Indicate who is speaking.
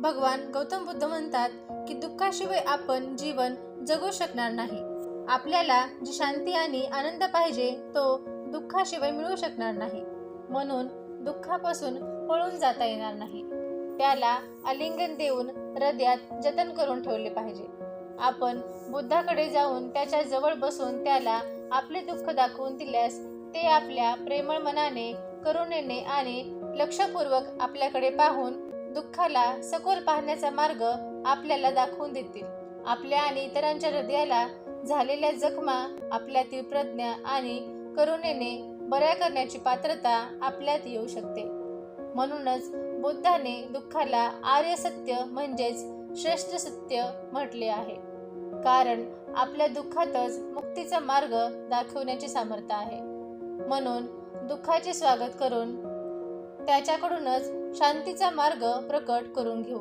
Speaker 1: भगवान गौतम बुद्ध म्हणतात की दुःखाशिवाय आपण जीवन जगू शकणार नाही. आपल्याला जी शांती आणि आनंद पाहिजे तो दुःखाशिवाय मिळू शकणार नाही. म्हणून दुःखापासून पळून जाता येणार नाही. त्याला आलिंगन देऊन हृदयात जतन करून ठेवले पाहिजे. आपण बुद्धाकडे जाऊन त्याच्याजवळ बसून त्याला आपले दुःख दाखवून दिल्यास ते आपल्या प्रेमळ मनाने करुणेने आणि लक्षपूर्वक आपल्याकडे पाहून दुःखाला सखोल पाहण्याचा मार्ग आपल्याला दाखवून देतील. आपल्या आणि इतरांच्या हृदयाला झालेल्या जखमा आपल्यातील प्रज्ञा आणि करुणेने बऱ्या करण्याची पात्रता आपल्यात येऊ शकते. म्हणूनच बुद्धाने दुःखाला आर्य सत्य म्हणजेच श्रेष्ठ सत्य म्हटले आहे. कारण आपल्या दुःखातच मुक्तीचा मार्ग दाखवण्याची सामर्थ्य आहे. म्हणून दुःखाचे स्वागत करून त्याच्याकडूनच शांतीचा मार्ग प्रकट करून घेऊ.